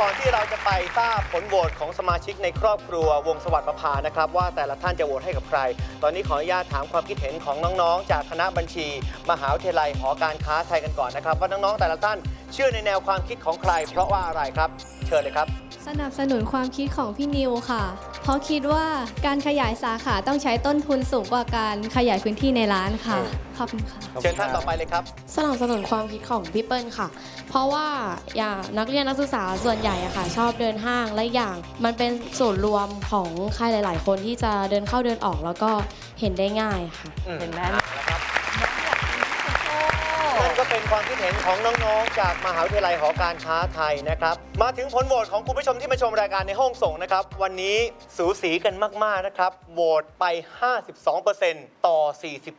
ก่อนที่เราจะไปทราบผลโหวตของสมาชิกในครอบครัววงสวัสดิ์ประภานะครับ ว่าแต่ละท่านจะโหวตให้กับใคร ตอนนี้ขออนุญาตถามความคิดเห็นของน้องๆ จากคณะบัญชี มหาวิทยาลัยหอการค้าไทยกันก่อนนะครับ ว่าน้องๆแต่ละท่านเชื่อในแนวความคิดของใคร เพราะว่าอะไรครับ เชิญเลยครับ สนับสนุนความคิดของพี่นิวค่ะ เพราะคิดว่าการขยายสาขาต้องใช้ต้นทุนสูงกว่าการขยายพื้นที่ในร้านค่ะ ขอบคุณค่ะ เชิญท่านต่อไปเลยครับ สนับสนุนความคิดของพี่เปิ้ลค่ะ เพราะว่าอย่างนักเรียนนักศึกษาส่วนใหญ่อะค่ะ ชอบเดินห้างและอย่างมันเป็นศูนย์รวมของใครหลาย ๆ คนที่จะเดินเข้าเดินออกแล้วก็เห็นได้ง่ายค่ะ เห็นไหม นะครับนั่นก็เป็น ความคิดเห็นของน้องๆ จากมหาวิทยาลัยหอการค้าไทยนะครับ มาถึงผลโหวตของคุณผู้ชมที่มาชมรายการในห้องส่งนะครับ วันนี้สูสีกันมากๆนะครับโหวตไป 52%ต่อ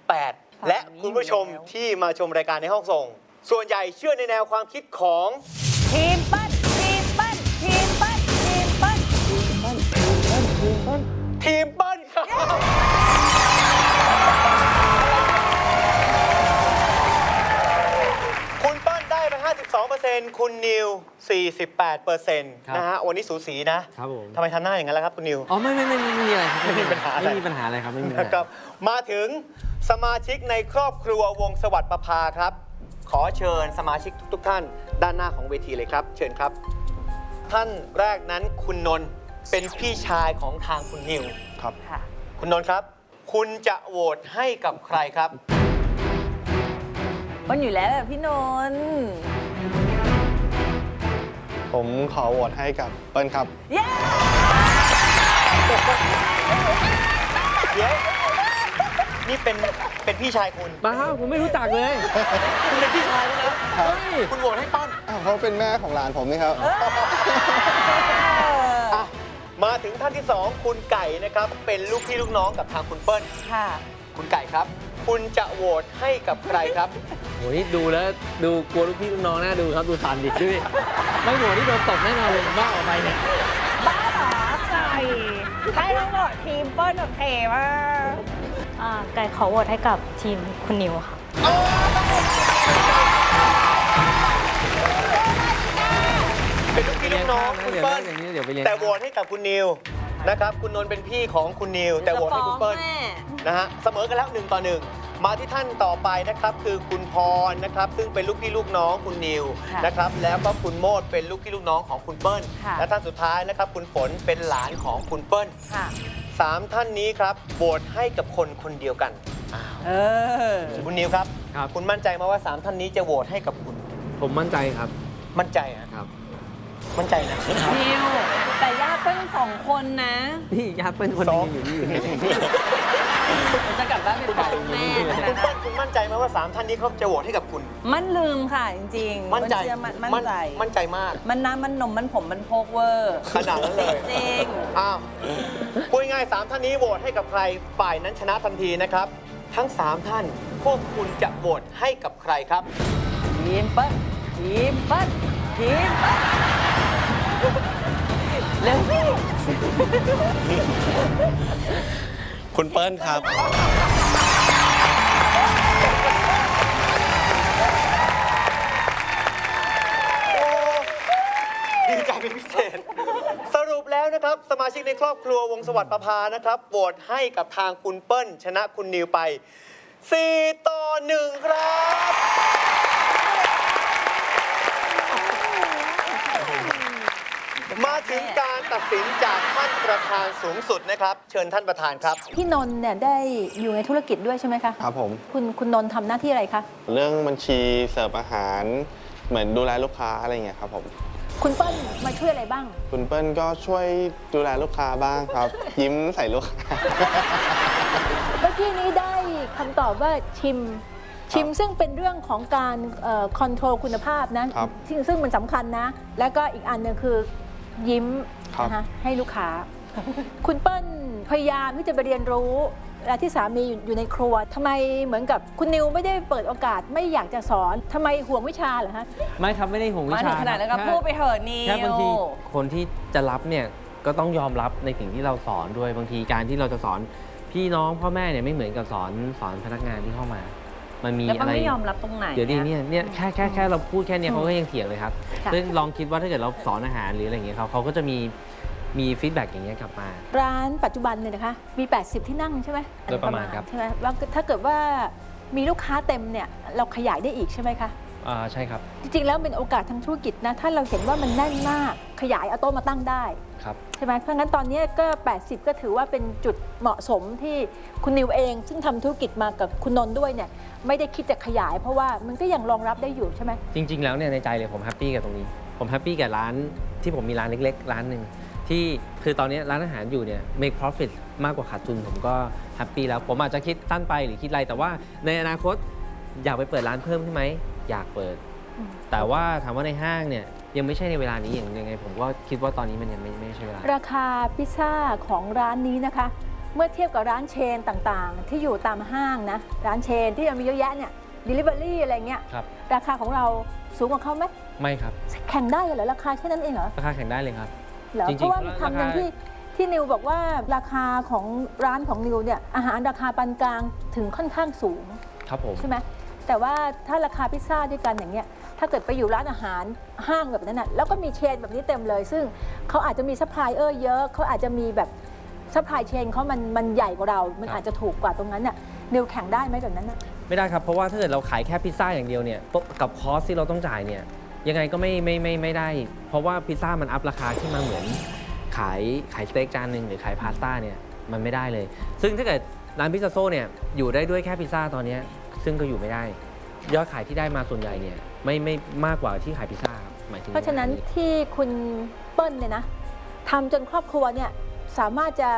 48 และคุณผู้ชมที่มาชมรายการในห้องส่ง ส่วนใหญ่เชื่อในแนวความคิดของ ทีมเป้า 52%คุณนิว 48%นะฮะวันนี้สูสีนะครับผมทำไมทำหน้าอย่างนั้นล่ะครับคุณนิว อ๋อไม่ไม่ไม่ไม่มีอะไรครับไม่มีปัญหาอะไร ไม่มีปัญหาอะไรครับไม่มีปัญนะหาครับมาถึงสมาชิกในครอบครัววงสวัสดิ์ประภาครับ ขอเชิญสมาชิกทุก ๆ ท่าน ด้านหน้าของเวทีเลยครับ เชิญครับ ท่านแรกนั้นคุณนนท์เป็นพี่ชายของทางคุณนิว ครับ ค่ะ คุณนนท์ครับ คุณจะโหวตให้กับใครครับ มันอยู่แล้วอะพี่นนท์ ผมขอโหวตให้กับเปิ้ลครับ เย้เดี๋ยวนี่เป็นเป็นพี่ชายคุณบ้าผมไม่รู้จักเลย คุณเป็นพี่ชายแล้วนะครับคุณโหวตให้ปั้นอ้าวเขาเป็นแม่ของหลานผมนี่ครับ อะมาถึงท่านที่สองคุณไก่นะครับ เป็นลูกพี่ลูกน้องกับทางคุณเปิ้ล ค่ะ คุณไก่ครับ คุณจะโหวตให้กับใครครับ โหนี่ดูแล้วดูกลัวลูกพี่ลูกน้องน่าดูครับดูสันดิดูดิไม่โหวที่โดนตบแน่นอนเลยผมว่าออกไปเนี่ยบ้าเหรอไก่ให้ทั้งหมดทีมเปิ้ลโอเคมากอ่าไก่ขอโหวตให้กับทีมคุณนิวค่ะเป็นลูกพี่ลูกน้องคุณเดี๋ยวเปิ้ลอย่างนี้เดี๋ยวไปเรียนแต่โหวตให้กับคุณนิวนะครับ คุณนนท์เป็นพี่ของคุณนิว แต่โหวตให้คุณเปิ้ลนะฮะเสมอกันแล้วหนึ่งต่อหนึ่ง มาที่ท่านต่อไปนะครับคือคุณพรนะครับซึ่งเป็นลูกพี่ลูกน้องคุณนิวค่ะนะครับแล้วก็คุณโมดเป็นลูกพี่ลูกน้องของคุณเปิ้ลค่ะ และท่านสุดท้ายนะครับคุณฝนเป็นหลานของคุณเปิ้ลค่ะ สามท่านนี้ครับโหวตให้กับคนคนเดียวกันเออ คุณนิวครับ ครับ คุณมั่นใจไหมาว่าสามท่านนี้จะโหวตให้กับคุณผมมั่นใจครับมั่นใจอะครับมั่นใจนะ นิว แต่ญาติเปิ้ลสองคนนะ นี่ยักษ์เป็นคนหนึงอยู่นี่ จะกลับบ้านไปบอกแม่คุณเปิ้ลคุณมั่นใจไหมว่าสามท่านนี้เขาจะโหวตให้กับคุณ มันลืมค่ะ จริงๆมั่นใจเชื่อมันมั่นใจ มั่นใจมาก มันน้ำมันนมมันผมมันโพกเวอร์ขนาดนั้นเลย จริงอ้าวพูดง่ายๆสามท่านนี้โหวตให้กับใครฝ่ายนั้นชนะทันทีนะครับ ทั้ง3ท่านพวกคุณจะโหวตให้กับใครครับทีมเปิ้ลทีมเปิ้ลทีมเปิ้ลเร็วสิ คุณเปิ้ลครับ ดีใจเป็นพิเศษ สรุปแล้วนะครับ สมาชิกในครอบครัววงสวัสดิ์ประภานะครับโหวตให้กับทางคุณเปิ้ล ชนะคุณนิวไป 4 ต่อ 1 ครับ มาถึงการตัดสินจากท่านประธานสูงสุดนะครับ เชิญท่านประธานครับ พี่นนท์เนี่ยได้อยู่ในธุรกิจด้วยใช่ไหมคะครับผม คุณคุณนนท์ทำหน้าที่อะไรคะเรื่องบัญชีเสิร์ฟอาหาร เหมือนดูแลลูกค้าอะไรเงี้ยครับผม คุณเปิ้ลมาช่วยอะไรบ้าง คุณเปิ้ลก็ช่วยดูแลลูกค้าบ้างครับ ยิ้มใส่ลูกค้า เมื่อกี้นี้ได้คำตอบว่าชิม ชิมซึ่งเป็นเรื่องของการคอนโทรลคุณภาพนะครับ ซึ่งซึ่งมันสำคัญนะ แล้วก็อีกอันหนึงคือ ยิ้มครับ นะคะให้ลูกค้า คุณเปิ้ลพยายามที่จะไปเรียนรู้เวลาที่สามีอยู่อยู่ในครัวทำไมเหมือนกับคุณนิวไม่ได้เปิดโอกาสไม่อยากจะสอนทำไมห่วงวิชาเหรอฮะ ไม่ครับไม่ได้ห่วงวิมาชาถึงขนาดนั้นก็แค่พูดไปเถอะนิวแค่บางทีคนที่จะรับเนี่ยก็ต้องยอมรับในสิ่งที่เราสอนด้วยบางทีการที่เราจะสอนพี่น้องพ่อแม่เนี่ยไม่เหมือนกับสอนสอนพนักงานที่เข้ามา มันมีแล้วมัอะนไร ไม่ยอมรับตรงไหนเดี๋ยวนี้เนี่ยเนี่ยแค่แค่แค่เราพูดแค่เนี้ยอืมเขาก็ยังเถียงเลยครับค่ะ ซึ่งลองคิดว่าถ้าเกิดเราสอนอาหารหรืออะไรอย่างเงี้ยเขาเขาก็จะมีมีฟีดแบ็กอย่างเงี้ยกลับมา ร้านปัจจุบันเนี่ยนะคะ มี 80 ที่นั่งใช่ไหมโดยประมาณครับ ใช่ไหมว่าถ้าเกิดว่ามีลูกค้าเต็มเนี่ย เราขยายได้อีกใช่ไหมคะ อ่าใช่ครับจริงๆ แล้วเป็นโอกาสทางธุรกิจนะ ถ้าเราเห็นว่ามันแน่นมาก ขยายเอาโต๊ะมาตั้งได้ ครับ ใช่ไหมเพราะงั้นตอนนี้ก็ 80 ก็ถือว่าเป็นจุดเหมาะสมที่คุณนิวเอง ซึ่งทำธุรกิจมากับคุณนนท์ด้วยเนี่ย ไม่ได้คิดจะขยาย เพราะว่ามันก็ยังรองรับได้อยู่ใช่ไหม จริง ๆ แล้วเนี่ยในใจเลยผมแฮปปี้กับตรงนี้ ผมแฮปปี้กับร้านที่ผมมีร้านเล็ก ๆ ร้านหนึ่งที่คือตอนนี้ร้านอาหารอยู่เนี่ย make profit มากกว่าขาดทุนผมก็แฮปปี้แล้ว ผมอาจจะคิดสั้นไปหรือคิดอะไรแต่ว่าในอนาคตอยากไปเปิดร้านเพิ่มใช่ไหม อยากเปิด อืม แต่ว่าถามว่าในห้างเนี่ยยังไม่ใช่ในเวลานี้อย่างยังไง ผมก็คิดว่าตอนนี้มันยังไม่ไม่ใช่เวลา ราคาพิซซ่าของร้านนี้นะคะ เมื่อเทียบกับร้านเชนต่างๆ ที่อยู่ตามห้างนะ ร้านเชนที่มันมีเยอะแยะเนี่ย Delivery อะไรเงี้ยครับ ราคาของเราสูงกว่าเขาไหมไม่ครับ แข่งได้เหรอราคาแค่นั้นเองเหรอราคาแข่งได้เลยครับ เหรอจริงๆเพราะว่าราคำหนึ่งราคา ที่ที่นิวบอกว่าราคาของร้านของนิวเนี่ยอาหารราคาปานกลางถึงค่อนข้างสูงครับผม ใช่ไหม แต่ว่าถ้าราคาพิซซ่าด้วยกันอย่างเงี้ยถ้าเกิดไปอยู่ร้านอาหารห้างแบบนั้นน่ะแล้วก็มีเชนแบบนี้เต็มเลย ซึ่งเขาอาจจะมีซัพพลายเออร์เยอะเขาอาจจะมีแบบซัพพลายเชนเขามันมันใหญ่กว่าเรา มันอาจจะถูกกว่าตรงนั้นน่ะนิวแข่งได้ไหมแบบนั้นน่ะไม่ได้ครับ เพราะว่าถ้าเกิดเราขายแค่พิซซ่าอย่างเดียวเนี่ยกับคอสที่เราต้องจ่ายเนี่ยยังไงก็ไม่ไม่ไม่ไม่ได้ เพราะว่าพิซซ่ามันอัพราคาขึ้นมาเหมือน ขายขายสเต็กจานหนึ่งหรือขายพาสต้าเนี่ยมันไม่ได้เลย ซึ่งถ้าเกิดร้านพิซซ่าโซ่เนี่ยอยู่ได้ด้วยแค่พิซซ่าตอนนี้ ซึ่งก็อยู่ไม่ได้ ยอดขายที่ได้มาส่วนใหญ่เนี่ยไม่ไม่มากกว่าที่ขายพิซซ่าครับหมายถึงเพราะฉะนั้นที่คุณเปิ้ลเนี่ยนะทำจนครอบครัวเนี่ยสามารถจะ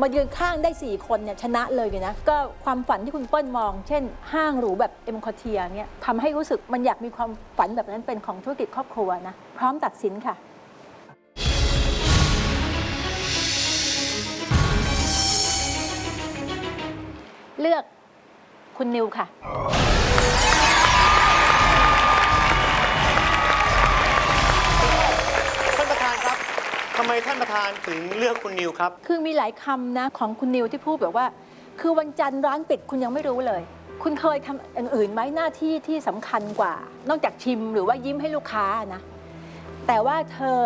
มายืนข้างได้ 4 คนเนี่ยชนะเลยเลยนะ ก็ความฝันที่คุณเปิ้ลมอง เช่น ห้างหรูแบบเอ็มคอเทียเนี่ยทำให้รู้สึกมันอยากมีความฝันแบบนั้นเป็นของธุรกิจครอบครัวนะ พร้อมตัดสินค่ะ เลือก คุณนิวค่ะ ท่านประธานครับทำไมท่านประธานถึงเลือกคุณนิวครับ คือมีหลายคำนะของคุณนิวที่พูดแบบว่า คือวันจันทร์ร้านปิดคุณยังไม่รู้เลย คุณเคยทำอย่างอื่นไหมหน้าที่ที่สำคัญกว่า นอกจากชิมหรือว่ายิ้มให้ลูกค้านะ แต่ว่าเธอ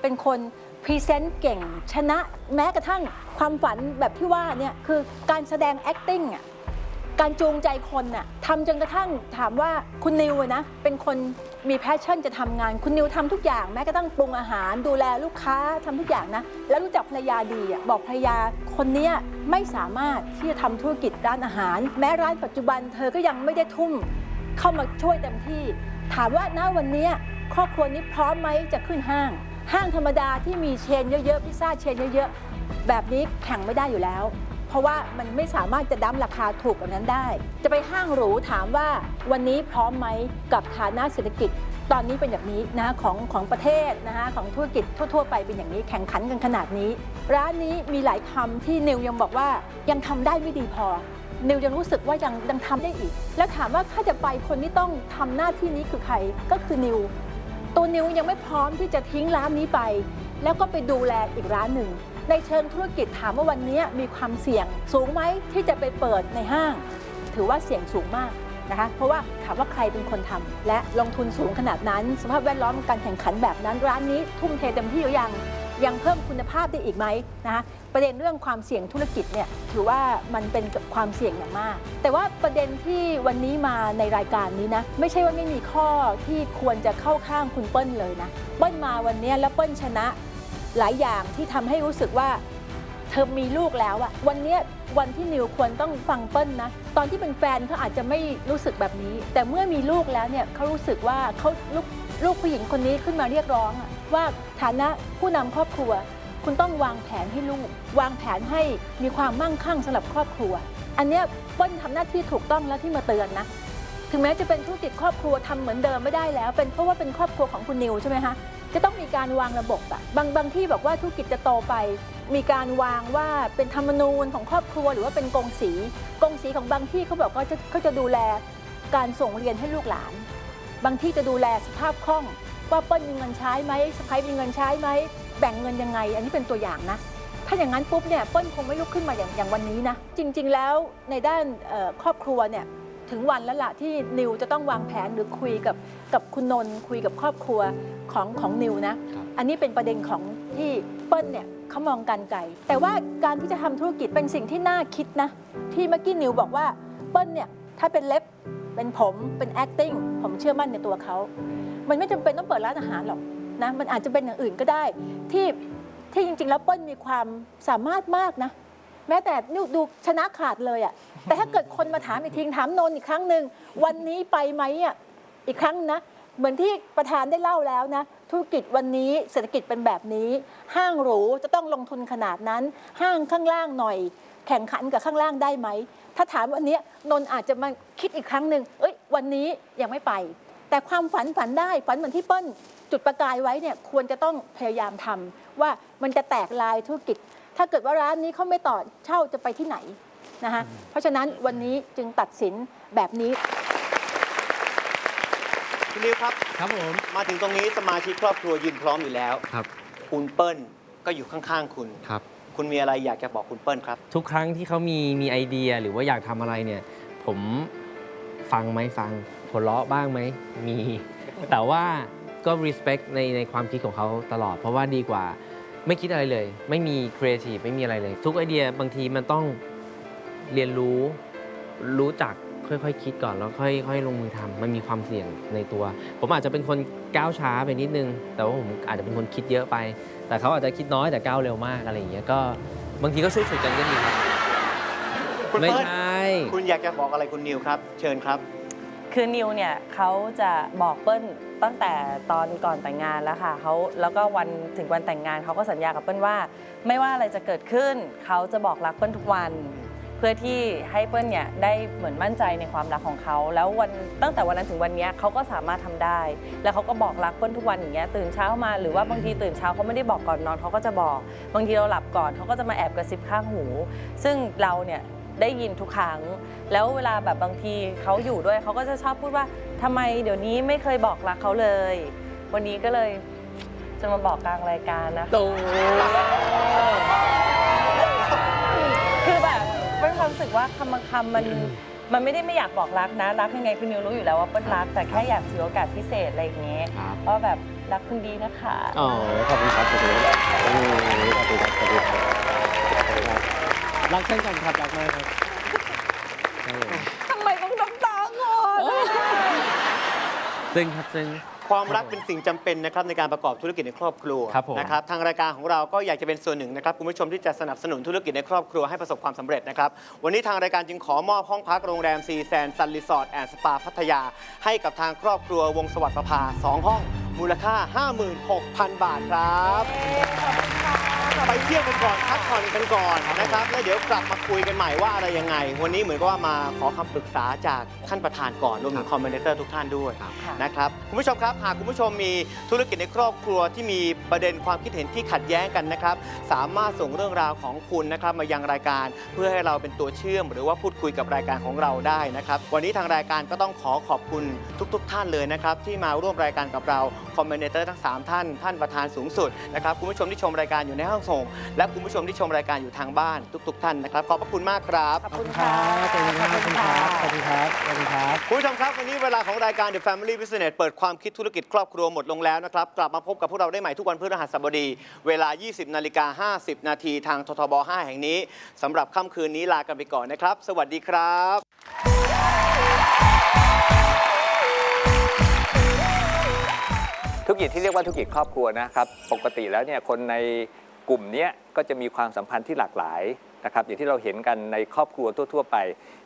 เป็นคนพรีเซนต์เก่งชนะแม้กระทั่งความฝันแบบที่ว่าเนี่ยคือการแสดง acting อะ การจูงใจคนน่ะทำจนกระทั่งถามว่าคุณนิวอะนะเป็นคนมีแพชชั่นจะทำงาน คุณนิวทำทุกอย่างแม้กระทั่งปรุงอาหาร ดูแลลูกค้าทำทุกอย่างนะ แล้วรู้จักภรรยาดีอะบอกภรรยาคนเนี้ยไม่สามารถที่จะทำธุรกิจร้านอาหาร แม้ร้านปัจจุบันเธอก็ยังไม่ได้ทุ่ม เข้ามาช่วยเต็มที่ ถามว่าณวันเนี้ยครอบครัวนี้พร้อมไหมจะขึ้นห้าง ห้างธรรมดาที่มีเชนเยอะๆพิซซ่าเชนเยอะๆแบบนี้แข่งไม่ได้อยู่แล้ว เพราะว่ามันไม่สามารถจะดั้มราคาถูกแบบนั้นได้ จะไปห้างหรูถามว่าวันนี้พร้อมไหมกับฐานะเศรษฐกิจ ตอนนี้เป็นแบบนี้นะของของประเทศนะคะของธุรกิจทั่ว ๆ ไปเป็นอย่างนี้แข่งขันกันขนาดนี้ ร้านนี้มีหลายคำที่นิวยังบอกว่ายังทำได้ไม่ดีพอนิวยังรู้สึกว่ายังยังทำได้อีก แล้วถามว่าถ้าจะไปคนที่ต้องทำหน้าที่นี้คือใครก็คือนิว ตัวนิวยังไม่พร้อมที่จะทิ้งร้านนี้ไป แล้วก็ไปดูแลอีกร้านหนึ่ง ในเชิงธุรกิจถามว่าวันนี้มีความเสี่ยงสูงไหมที่จะไปเปิดในห้าง ถือว่าเสี่ยงสูงมากนะคะเพราะว่าถามว่าใครเป็นคนทำและลงทุนสูงขนาดนั้น สภาพแวดล้อมการแข่งขันแบบนั้น ร้านนี้ทุ่มเทเต็มที่หรือยังยังเพิ่มคุณภาพได้อีกไหมนะคะประเด็นเรื่องความเสี่ยงธุรกิจเนี่ยถือว่ามันเป็นความเสี่ยงอย่างมาก แต่ว่าประเด็นที่วันนี้มาในรายการนี้นะไม่ใช่ว่าไม่มีข้อที่ควรจะเข้าข้างคุณเปิ้ลเลยนะเปิ้ลมาวันนี้แล้วเปิ้ลชนะ หลายอย่างที่ทำให้รู้สึกว่าเธอมีลูกแล้วอะวันนี้วันที่นิวควรต้องฟังเปิ้ลนะ ตอนที่เป็นแฟนเขาอาจจะไม่รู้สึกแบบนี้ แต่เมื่อมีลูกแล้วเนี่ยเขารู้สึกว่าเขาลูกลูกผู้หญิงคนนี้ขึ้นมาเรียกร้องอะว่าฐานะผู้นำครอบครัว คุณต้องวางแผนให้ลูก วางแผนให้มีความมั่งคั่งสำหรับครอบครัว อันเนี้ยเปิ้ลทำหน้าที่ถูกต้องแล้วที่มาเตือนนะถึงแม้จะเป็นธุรกิจครอบครัวทำเหมือนเดิมไม่ได้แล้ว เป็นเพราะว่าเป็นครอบครัวของคุณนิวใช่ไหมคะ จะต้องมีการวางระบบอะบางบางที่บอกว่าธุรกิจจะโตไป มีการวางว่าเป็นธรรมนูญของครอบครัวหรือว่าเป็นกงสีกงสีของบางที่เขาบอกว่าจะเขาจะดูแลการส่งเรียนให้ลูกหลาน บางที่จะดูแลสภาพคล่องว่าเปิ้ลมีเงินใช้ไหมสะพ้ายมีเงินใช้ไหมแบ่งเงินยังไง อันนี้เป็นตัวอย่างนะถ้าอย่างนั้นปุ๊บเนี่ยเปิ้ลคงไม่ลุกขึ้นมาอย่างอย่างวันนี้นะจริง ๆ แล้วในด้านครอบครัวเนี่ย ถึงวันแล้วล่ะที่นิวจะต้องวางแผนหรือคุยกับกับคุณนนท์คุยกับครอบครัวของของนิวนะ ครับ อันนี้เป็นประเด็นของที่เปิ้ลเนี่ยเขามองการไกลแต่ว่าการที่จะทำธุรกิจเป็นสิ่งที่น่าคิดนะ ที่เมื่อกี้นิวบอกว่าเปิ้ลเนี่ยถ้าเป็นเล็บเป็นผมเป็น acting ผมเชื่อมั่นในตัวเขา มันไม่จำเป็นต้องเปิดร้านอาหารหรอกนะมันอาจจะเป็นอย่างอื่นก็ได้ ที่ที่จริงๆ แล้วเปิ้ลมีความสามารถมากนะ แม้แต่นี่ดูชนะขาดเลยอะ่ะแต่ถ้าเกิดคนมาถามอีกทีถามนนท์อีกครั้งหนึ่งวันนี้ไปไหมอะอีกครั้งนะเหมือนที่ประธานได้เล่าแล้วนะ ธุรกิจวันนี้เศรษฐกิจเป็นแบบนี้ ห้างหรูจะต้องลงทุนขนาดนั้น ห้างข้างล่างหน่อย แข่งขันกับข้างล่างได้ไหม ถ้าถามวันนี้นนท์อาจจะมาคิดอีกครั้งหนึ่งเอ้ย วันนี้ยังไม่ไป แต่ความฝันฝันได้ฝันเหมือนที่เปิ้ลจุดประกายไว้เนี่ยควรจะต้องพยายามทำว่ามันจะแตกลายธุรกิจ ถ้าเกิดว่าร้านนี้เขาไม่ต่อเช่าจะไปที่ไหนนะคะเพราะฉะนั้นวันนี้จึงตัดสินแบบนี้ คุณนิวครับ ครับผม มาถึงตรงนี้สมาชิกครอบครัวยืนพร้อมอยู่แล้ว ครับ คุณเปิ้ลก็อยู่ข้างๆคุณ ครับ คุณมีอะไรอยากจะบอกคุณเปิ้ลครับ ทุกครั้งที่เขามีมีไอเดียหรือว่าอยากทำอะไรเนี่ย ผมฟังไหมฟังหัวเราะบ้างไหมมี แต่ว่าก็ respect ในในความคิดของเขาตลอด เพราะว่าดีกว่า ไม่คิดอะไรเลย ไม่มี creative ไม่มีอะไรเลย ทุกไอเดียบางทีมันต้องเรียนรู้รู้จักค่อยๆคิดก่อนแล้วค่อยๆลงมือทำมันมีความเสี่ยงในตัว ผมอาจจะเป็นคนก้าวช้าไปนิดนึง แต่ว่าผมอาจจะเป็นคนคิดเยอะไป แต่เขาอาจจะคิดน้อยแต่ก้าวเร็วมากอะไรอย่างเงี้ยก็บางทีก็ช่วยๆกันก็ดีครับคุณไม่เปิ้ลใช่ คุณอยากจะบอกอะไรคุณนิวครับ เชิญครับ คือนิวเนี่ยเขาจะบอกเปิ้ลตั้งแต่ตอนก่อนแต่งงานแล้วค่ะเขาแล้วก็วันถึงวันแต่งงานเขาก็สัญญากับเปิ้ลว่า ไม่ว่าอะไรจะเกิดขึ้นเขาจะบอกรักเปิ้ลทุกวัน เพื่อที่ให้เปิ้ลเนี่ยได้เหมือนมั่นใจในความรักของเขาแล้ววันตั้งแต่วันนั้นถึงวันนี้เขาก็สามารถทำได้ แล้วเขาก็บอกรักเปิ้ลทุกวันอย่างเงี้ยตื่นเช้ามาหรือว่าบางทีตื่นเช้าเขาไม่ได้บอกก่อนนอนเขาก็จะบอก บางทีเราหลับก่อนเขาก็จะมาแอบกระซิบข้างหู ซึ่งเราเนี่ย ได้ยินทุกครั้ง แล้วเวลาแบบบางทีเขาอยู่ด้วยเขาก็จะชอบพูดว่าทำไมเดี๋ยวนี้ไม่เคยบอกรักเขาเลย วันนี้ก็เลยจะมาบอกกลางรายการนะคะโตคือแบบเป็นความรู้สึกว่าคำบางคำมันมันไม่ได้ไม่อยากบอกรักนะ รักยังไงคุณนิวรู้อยู่แล้วว่าเปิ้ลรัก แต่แค่อยากถือโอกาสพิเศษอะไรอย่างเงี้ยครับ ว่าแบบรักคุณดีนะคะ อ๋อขอบคุณครับขอบคุณครับโอ้ขอบคุณครับขอบคุณครับ รักเช่นกันครับรักมากครับครับผมทำไมต้องน้ำตาก่อนซึ่งครับซึ่งความรักเป็นสิ่งจำเป็นนะครับในการประกอบธุรกิจในครอบครัวครับผม นะครับทางรายการของเราก็อยากจะเป็นส่วนหนึ่งนะครับคุณผู้ชมที่จะสนับสนุนธุรกิจในครอบครัวให้ประสบความสำเร็จนะครับวันนี้ทางรายการจึงขอมอบห้องพักโรงแรมซีแซนซันรีสอร์ทแอนด์สปาพัทยา ให้กับทางครอบครัววงสวัสดิ์ประภาสองห้อง มูลค่า 56,000 บาทครับ ไปเที่ยวกันก่อนพักผ่อนกันก่อนนะครับแล้วเดี๋ยวกลับมาคุยกันใหม่ว่าอะไรยังไง วันนี้เหมือนกับว่ามาขอคำปรึกษาจากท่านประธานก่อนรวมถึงคอมเมนเตอร์ทุกท่านด้วยครับนะครับคุณผู้ชมครับหากคุณผู้ชมมีธุรกิจในครอบครัวที่มีประเด็นความคิดเห็นที่ขัดแย้งกันนะครับ สามารถส่งเรื่องราวของคุณนะครับมายังรายการเพื่อให้เราเป็นตัวเชื่อม หรือว่าพูดคุยกับรายการของเราได้นะครับวันนี้ทางรายการก็ต้องขอขอบคุณทุก ๆท่านเลยนะครับที่มาร่วมรายการกับเราคอมเมนเตอร์ทั้ง 3 ท่าน ท่านประธานสูงสุดนะครับคุณผู้ชมที่ชมรายการอยู่ในห้องส่ง และคุณผู้ชมที่ชมรายการอยู่ทางบ้านทุกๆท่านนะครับ ขอบพระคุณมากครับ ขอบคุณค่ะขอบคุณครับขอบคุณครับขอบคุณครับขอบคุณครับคุณผู้ชมครับ วันนี้เวลาของรายการ The Family Business เปิดความคิดธุรกิจครอบครัวหมดลงแล้วนะครับ กลับมาพบกับพวกเราได้ใหม่ทุกวันพฤหัสบดี เวลา 20นาฬิกา50 นาทีทางททบ 5 แห่งนี้สำหรับค่ำคืนนี้ลากันไปก่อนนะครับ สวัสดีครับธุรกิจที่เรียกว่าธุรกิจครอบครัวนะครับ ปกติแล้วเนี่ยคนใน กลุ่มเนี้ยก็จะมีความสัมพันธ์ที่หลากหลายนะครับอย่างที่เราเห็นกันในครอบครัวทั่ว ๆ ไป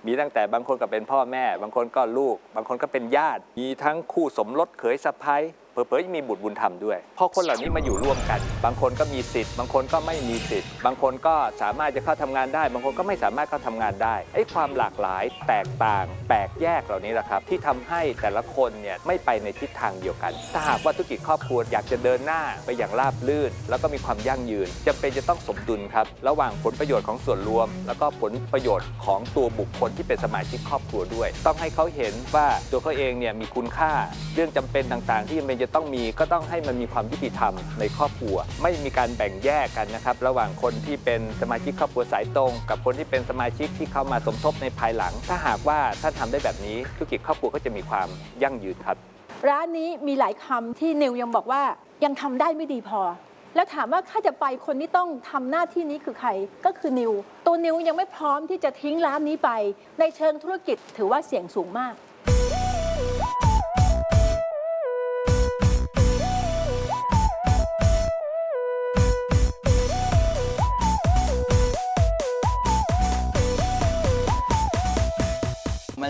มีตั้งแต่บางคนก็เป็นพ่อแม่ บางคนก็ลูก บางคนก็เป็นญาติ มีทั้งคู่สมรสเขยสะพ้าย เผลอๆยังมีบุตรบุญธรรมด้วยพอคนเหล่านี้มาอยู่ร่วมกัน บางคนก็มีสิทธิ์ บางคนก็ไม่มีสิทธิ์ บางคนก็สามารถจะเข้าทำงานได้ บางคนก็ไม่สามารถเข้าทำงานได้ไอ้ความหลากหลายแตกต่างแปลกแยกเหล่านี้แหละครับ ที่ทำให้แต่ละคนเนี่ยไม่ไปในทิศทางเดียวกัน ถ้าหากว่าธุรกิจครอบครัวอยากจะเดินหน้าไปอย่างราบรื่น แล้วก็มีความยั่งยืนจำเป็นจะต้องสมดุลครับระหว่างผลประโยชน์ของส่วนรวม แล้วก็ผลประโยชน์ของตัวบุคคลที่เป็นสมาชิกครอบครัวด้วย ต้องให้เขาเห็นว่าตัวเขาเองเนี่ยมีคุณค่าเรื่องจำเป็นต่างๆ ที่จำเป็นจะต้องมีก็ต้องให้มันมีความยุติธรรมในครอบครัว ไม่มีการแบ่งแยกกันนะครับ ระหว่างคนที่เป็นสมาชิกครอบครัวสายตรง กับคนที่เป็นสมาชิกที่เข้ามาสมทบในภายหลัง ถ้าหากว่าท่านทำได้แบบนี้ธุรกิจครอบครัวก็จะมีความยั่งยืนครับ ร้านนี้มีหลายคำที่นิวยังบอกว่ายังทำได้ไม่ดีพอ แล้วถามว่าถ้าจะไปคนที่ต้องทำหน้าที่นี้คือใครก็คือนิว ตัวนิวยังไม่พร้อมที่จะทิ้งร้านนี้ไป ในเชิงธุรกิจถือว่าเสี่ยงสูงมาก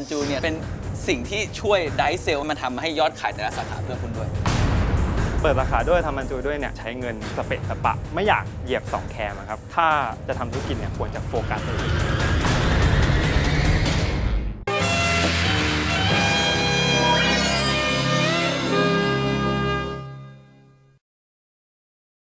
นจูเนี่ยเป็นสิ่งที่ช่วยไดเซลมันทำให้ยอดขายแต่ละสาขาเพิ่มขึ้นด้วย เปิดสาขาด้วยทำมันจูด้วยเนี่ยใช้เงินสเปะสปะ ไม่อยากเหยียบ 2 แคมอะครับ ถ้าจะทำธุรกิจเนี่ยควรจะโฟกัสตัวเอง